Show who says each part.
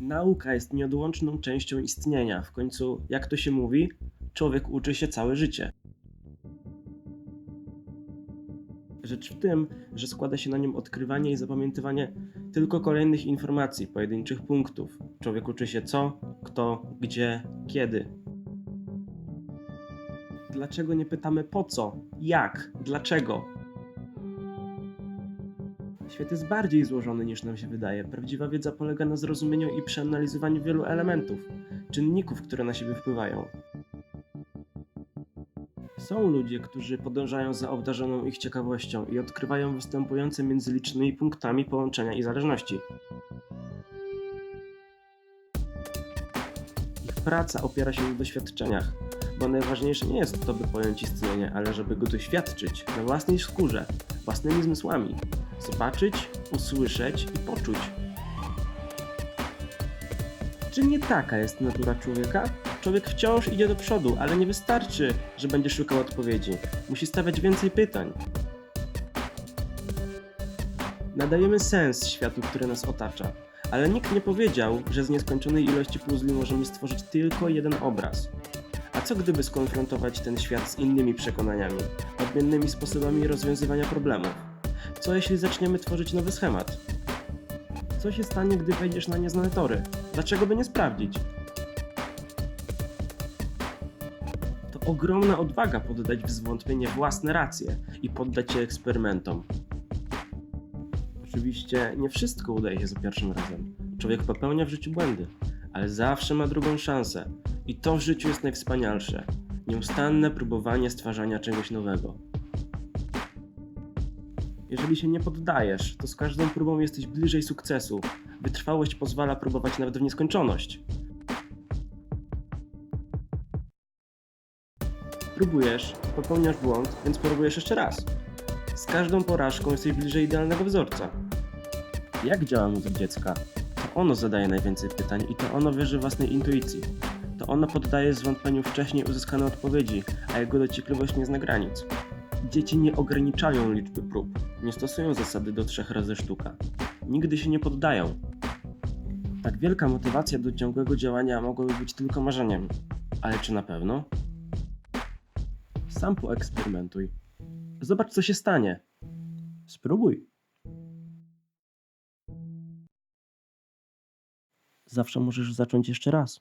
Speaker 1: Nauka jest nieodłączną częścią istnienia. W końcu, jak to się mówi, człowiek uczy się całe życie. Rzecz w tym, że składa się na nim odkrywanie i zapamiętywanie tylko kolejnych informacji, pojedynczych punktów. Człowiek uczy się co, kto, gdzie, kiedy. Dlaczego nie pytamy po co, jak, dlaczego? Świat jest bardziej złożony niż nam się wydaje. Prawdziwa wiedza polega na zrozumieniu i przeanalizowaniu wielu elementów, czynników, które na siebie wpływają. Są ludzie, którzy podążają za obdarzoną ich ciekawością i odkrywają występujące między licznymi punktami połączenia i zależności. Ich praca opiera się na doświadczeniach, bo najważniejsze nie jest to, by pojąć istnienie, ale żeby go doświadczyć na własnej skórze, własnymi zmysłami. Zobaczyć, usłyszeć i poczuć. Czy nie taka jest natura człowieka? Człowiek wciąż idzie do przodu, ale nie wystarczy, że będzie szukał odpowiedzi. Musi stawiać więcej pytań. Nadajemy sens światu, który nas otacza, ale nikt nie powiedział, że z nieskończonej ilości puzli możemy stworzyć tylko jeden obraz. A co gdyby skonfrontować ten świat z innymi przekonaniami, odmiennymi sposobami rozwiązywania problemów? Co jeśli zaczniemy tworzyć nowy schemat? Co się stanie, gdy wejdziesz na nieznane tory? Dlaczego by nie sprawdzić? To ogromna odwaga poddać w zwątpienie własne racje i poddać się eksperymentom. Oczywiście nie wszystko udaje się za pierwszym razem. Człowiek popełnia w życiu błędy, ale zawsze ma drugą szansę. I to w życiu jest najwspanialsze. Nieustanne próbowanie stwarzania czegoś nowego. Jeżeli się nie poddajesz, to z każdą próbą jesteś bliżej sukcesu. Wytrwałość pozwala próbować nawet w nieskończoność. Próbujesz, popełniasz błąd, więc próbujesz jeszcze raz. Z każdą porażką jesteś bliżej idealnego wzorca. Jak działa mózg dziecka? To ono zadaje najwięcej pytań i to ono wierzy własnej intuicji. To ono poddaje zwątpieniu wcześniej uzyskane odpowiedzi, a jego dociekliwość nie zna granic. Dzieci nie ograniczają liczby prób, nie stosują zasady do trzech razy sztuka. Nigdy się nie poddają. Tak wielka motywacja do ciągłego działania mogłaby być tylko marzeniem. Ale czy na pewno? Sam poeksperymentuj. Zobacz, co się stanie. Spróbuj. Zawsze możesz zacząć jeszcze raz.